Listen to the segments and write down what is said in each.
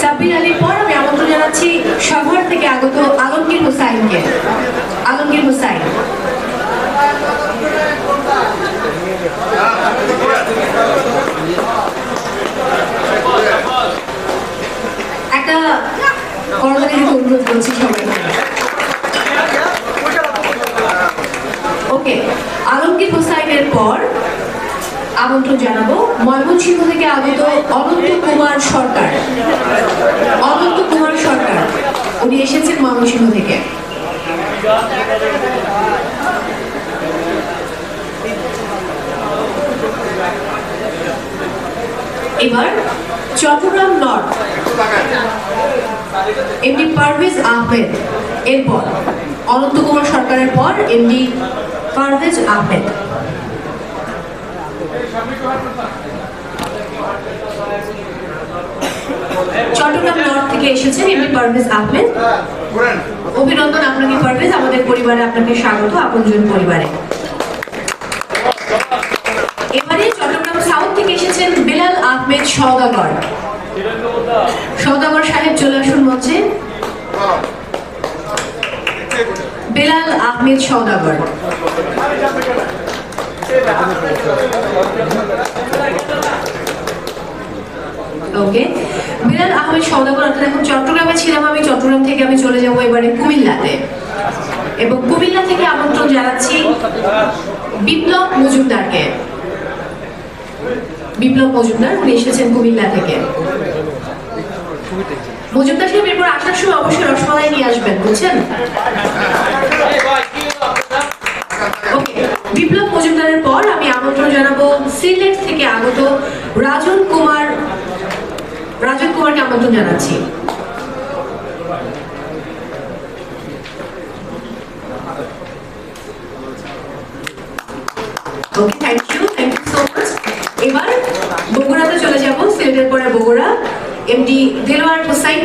সাব্বির আলীর পর আমি আমন্ত্রণ জানাচ্ছি সাভার থেকে আগত আলমগীর হুসাইনকে। আলমগীর হুসাইন একটা করোনাকে দিতে অনুরোধ করছি সবাই ওকে আলমগীর হোসাইনের পর আমন্ত্রণ জানাব ময়মনসিংহ থেকে আগত অনন্ত কুমার সরকার। অনন্ত কুমার সরকার, উনি এসেছেন ময়মনসিংহ থেকে। এবার চট্টগ্রাম নর্থ। এমডি পারভেজ আহমেদ, এরপর অনন্ত কুমার সরকারের পর এমডি পারভেজ আহমেদ। চট্টগ্রাম নর্থ থেকে এসেছেন এমডি পারভেজ আহমেদ অভিনন্দন আপনাকে পারভেজ আমাদের পরিবারে আপনাকে স্বাগত, আপনজন পরিবারে। এবারে চট্টগ্রাম সাউথ থেকে এসেছেন বিলাল আহমেদ সওদাগর। সওদাগর সাহেব, চলে আসুন মঞ্চে। বেলাল আহমেদ সওদাগর। ওকে বিলাল আহমেদ সওদাগর, অর্থাৎ এখন চট্টগ্রামে ছিলাম আমি, চট্টগ্রাম থেকে আমি চলে যাব এবারে কুমিল্লাতে। এবং কুমিল্লা থেকে আমন্ত্রণ জানাচ্ছি বিপ্লব মজুমদারকে। বিপ্লব মজুমদার, উনি এসেছেন কুমিল্লা থেকে। মজুমদার সাহেব, এরপর আসার সময় অবশ্যই রসমালাই নিয়ে আসবেন, বুঝছেন? বিপ্লব মজুমদারের পর আমি আমন্ত্রণ জানাব সিলেট থেকে আগত রাজন কুমার, রাজন কুমারকে আমন্ত্রণ জানাচ্ছি। Okay thank you thank you so much এবার বগুড়াতে চলে বগুড়া এমডি দেলোয়ার হোসাইন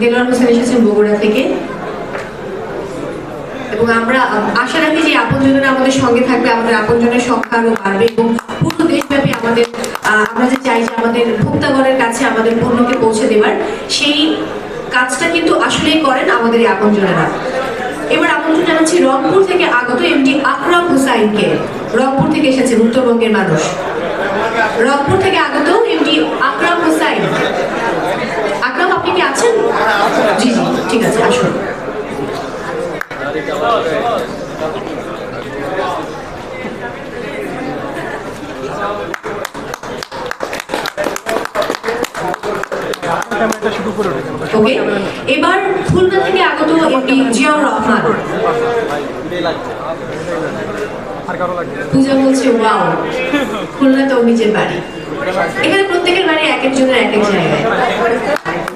দেলোয়ার বগুড়া থেকে। এবং আমরা আশা রাখি যে আপনজনেরা আমাদের সঙ্গে থাকবে, আমাদের আপনজনের সংখ্যা আরও বাড়বে এবং পুরো দেশব্যাপী আমাদের আমরা যে চাই যে আমাদের ভোক্তাগণের কাছে আমাদের পণ্যকে পৌঁছে দেবার, সেই কাজটা কিন্তু আসলেই করেন আমাদের এই আপনজনেরা এবার আমন্ত্রণ জানাচ্ছি, রংপুর থেকে আগত এমডি আকরাম হুসাইনকে, রংপুর থেকে এসেছেন উত্তরবঙ্গের মানুষ। রংপুর থেকে আগত এমডি আকরাম হুসাইন। ওকে এবার খুলনা থেকে আগত এমডি জিয়াউর রহমান। পূজা বলছে ওয়াও খুলনা তো নিজের বাড়ি। এখানে প্রত্যেকের বাড়ি এক একজনের এক এক জায়গায়।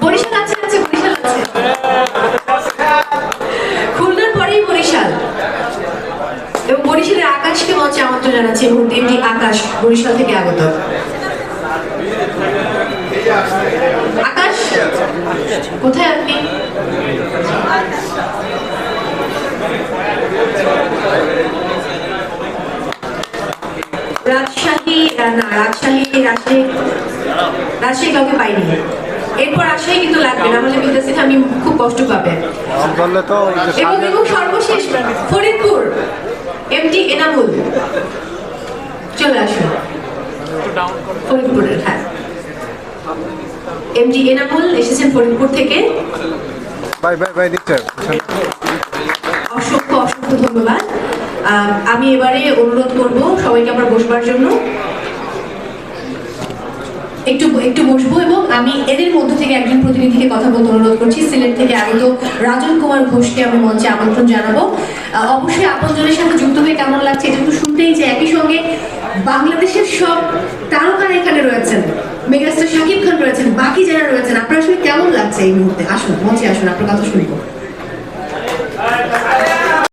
বরিশাল আছে আছে বরিশাল আছে। খুলনার পরেই বরিশাল। এবং বরিশালের আকাশকে মঞ্চে আমন্ত্রণ জানাচ্ছি এমডি আকাশ বরিশাল থেকে আগত। কোথায় আপনি? রাজশাহী না রাজশাহী রাজশাহী রাজশাহী কাউকে পাইনি। এরপর রাজশাহী কিন্তু লাগবে না হলে আমি খুব কষ্ট পাবে নাম বললে তো এবং এবং সর্বশেষ ফরিদপুর এমডি এনামুল। চলে আসুন। ফরিদপুরের হ্যাঁ। এমডি এনামুল এসেছেন ফরিদপুর থেকে। ভাই ভাই দিচ্ছে অসংখ্য অসংখ্য ধন্যবাদ। আমি এবারে অনুরোধ করব সবাইকে আমার বসবার জন্য। একটু একটু বসবো এবং আমি এদের মধ্য থেকে একজন প্রতিনিধিকে কথা বলতে অনুরোধ করছি। সিলেট থেকে আগত রাজন কুমার ঘোষকে আমি মঞ্চে আমন্ত্রণ জানাব। অবশ্যই আপনজনের সাথে যুক্ত হয়ে কেমন লাগছে এটা শুনতেই যে একই সঙ্গে বাংলাদেশের সব তারকারা এখানে রয়েছেন মেগাস্টার শাকিব খান রয়েছেন বাকি যারা রয়েছেন, আপনার আসলে কেমন লাগছে এই মুহূর্তে? আসুন, মঞ্চে আসুন, আপনার কথা শুনব।